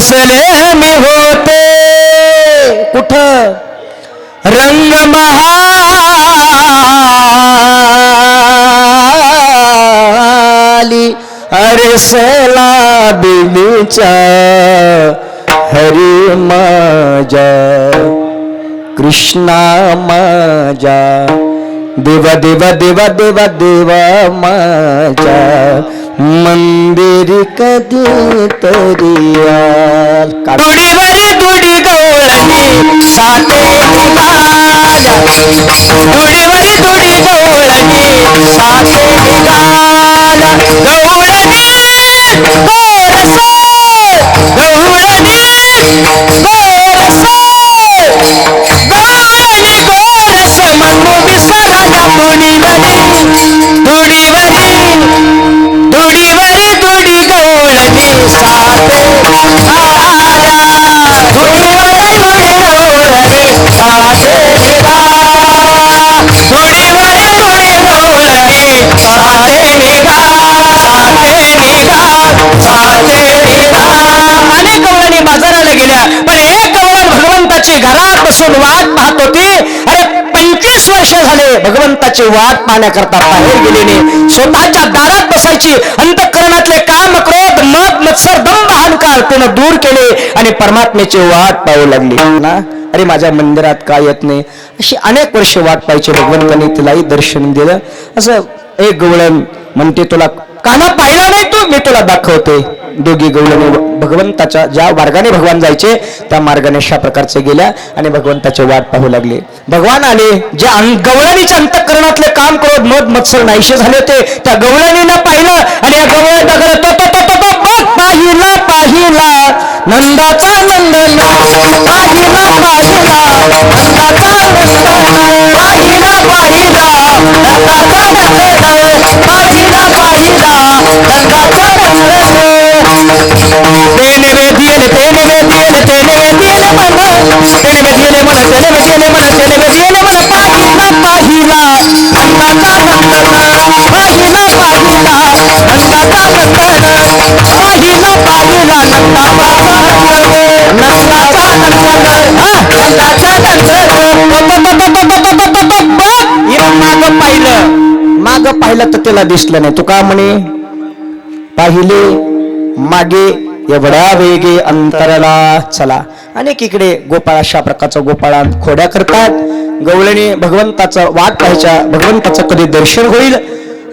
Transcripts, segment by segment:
बसले होते कुठ? रंग महाली अरे सला बिलीचा हरी माझा कृष्णा माझा देवा देवा देवा देवा देवा माझा। मंदिर कधी तरी याल दुडीवरी दुडी गवळणी साते निघाल्या दुडीवरी दुडी गवळणी साते निघाल्या भगवंताची घरात बसून वाट पाहत होती. अरे पंचवीस वर्ष झाले भगवंताची वाट पाहण्याकरता बाहेर गेली स्वतःच्या दारात बसायची. अंतकरणातले काम क्रोध मत मत्सर दंभ अहंकार तिनं दूर केले आणि परमात्म्याची वाट पाहू लागली. ना? अरे माझ्या मंदिरात का येत नाही? अशी अनेक वर्ष वाट पाहायची भगवंताने तिलाही दर्शन दिलं. असं एक गवळण म्हणते तुला काना पाहिला नाही तू? मी तुला दाखवते. दोघी गवळणी भगवंताच्या ज्या मार्गाने भगवान जायचे त्या मार्गाने अशा प्रकारचे गेल्या आणि भगवंताचे वाट पाहू लागले. भगवान आले जे गवळणीच्या अंतकरणातले काम करून मध मत्सर नाहीशे झाले होते त्या गवळणीनं पाहिलं आणि या गवळ पाहिला पाहिला. नंदाचा नंदन पाहिला पाहिला. नंदाचा नंदन पाहिलं दिसलं नाही. तू का म्हणे पाहिले मागे एवढ्या वेगे अंतराला चला. अनेक इकडे गोपाळ अशा प्रकारचा गोपाळा खोड्या करतात. गवळणी भगवंताचं वाट पाहायच्या भगवंताचं कधी दर्शन होईल?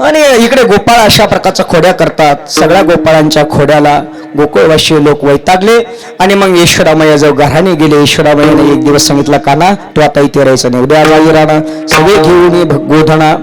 आणि इकडे गोपाळ अशा प्रकारच्या खोड्या करतात. सगळ्या गोपाळांच्या खोड्याला गोकुळवासी लोक वैतागले. आणि मग यशोरामय जो घराने गेले. ईश्वरामयाने एक दिवस सांगितलं काना तू आता इथे राहायचं नाही. उद्या राहणार. सगळे घेऊन गोधना